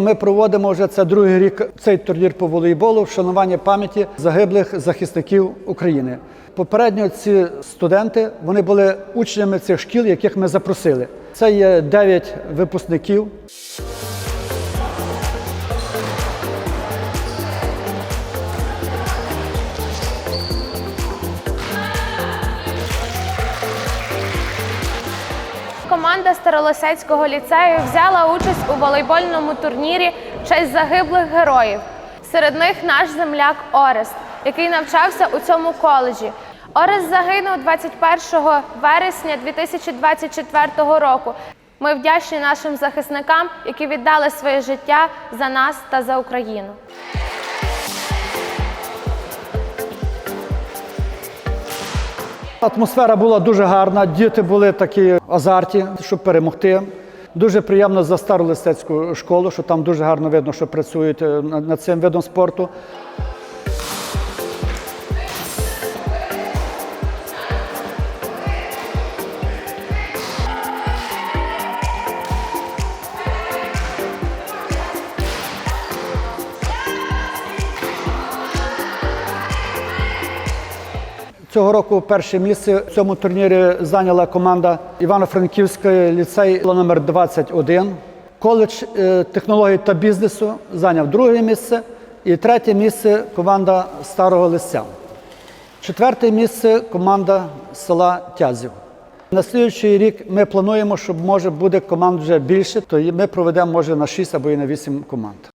ми проводимо вже це другий рік цей турнір по волейболу, вшанування пам'яті загиблих захисників України. Попередньо ці студенти вони були учнями цих шкіл, яких ми запросили. Це є 9 випускників. Команда Старолосецького ліцею взяла участь у волейбольному турнірі в честь загиблих героїв. Серед них наш земляк Орест, який навчався у цьому коледжі. Орест загинув 21 вересня 2024 року. Ми вдячні нашим захисникам, які віддали своє життя за нас та за Україну. Атмосфера була дуже гарна, діти були такі азарті, щоб перемогти. Дуже приємно за стару листецьку школу, що там дуже гарно видно, що працюють е, над над цим видом спорту. Цього року перше місце в цьому турнірі зайняла команда Івано-Франківський ліцей номер 21. Коледж е, технологій та бізнесу зайняв друге місце. І третє місце команда Старого Лисця. Четверте місце команда села Тязів. На слідуючий рік ми плануємо, що може буде команд вже більше, то ми проведемо може на 6 або і на 8 команд.